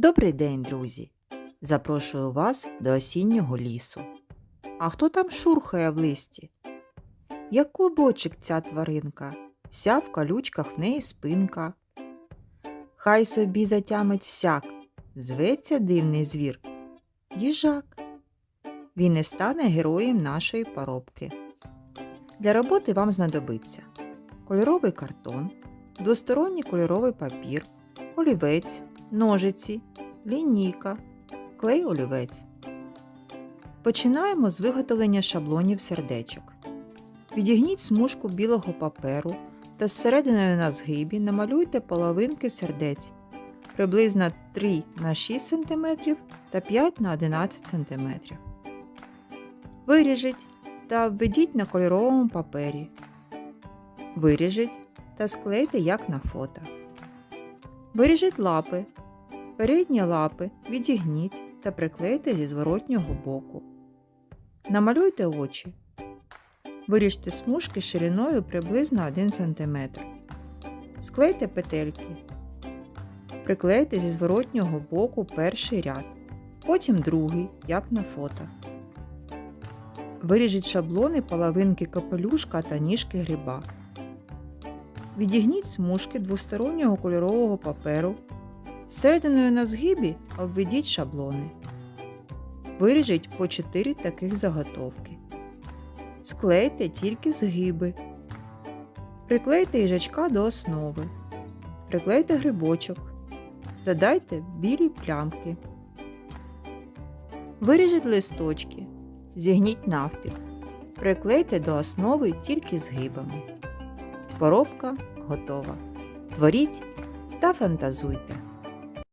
Добрий день, друзі! Запрошую вас до осіннього лісу. А хто там шурхає в листі? Як клубочок ця тваринка, вся в колючках в неї спинка. Хай собі затямить всяк, зветься дивний звір. Їжак. Він і стане героєм нашої поробки. Для роботи вам знадобиться кольоровий картон, двосторонній кольоровий папір, олівець, ножиці, лінійка, клей олівець. Починаємо з виготовлення шаблонів сердечок. Відігніть смужку білого паперу та зсерединою на згибі намалюйте половинки сердець приблизно 3 на 6 см та 5 на 11 см. Виріжіть та обведіть на кольоровому папері. Виріжіть та склейте як на фото. Виріжіть лапи. Передні лапи відігніть та приклейте зі зворотнього боку. Намалюйте очі. Виріжте смужки шириною приблизно 1 см. Склейте петельки. Приклейте зі зворотнього боку перший ряд, потім другий, як на фото. Виріжіть шаблони половинки капелюшка та ніжки гриба. Відігніть смужки двостороннього кольорового паперу. Серединою на згибі обведіть шаблони. Виріжіть по 4 таких заготовки. Склейте тільки згиби. Приклейте їжачка до основи. Приклейте грибочок. Додайте білі плямки. Виріжіть листочки. Зігніть навпіл. Приклейте до основи тільки згибами. Поробка готова. Творіть та фантазуйте.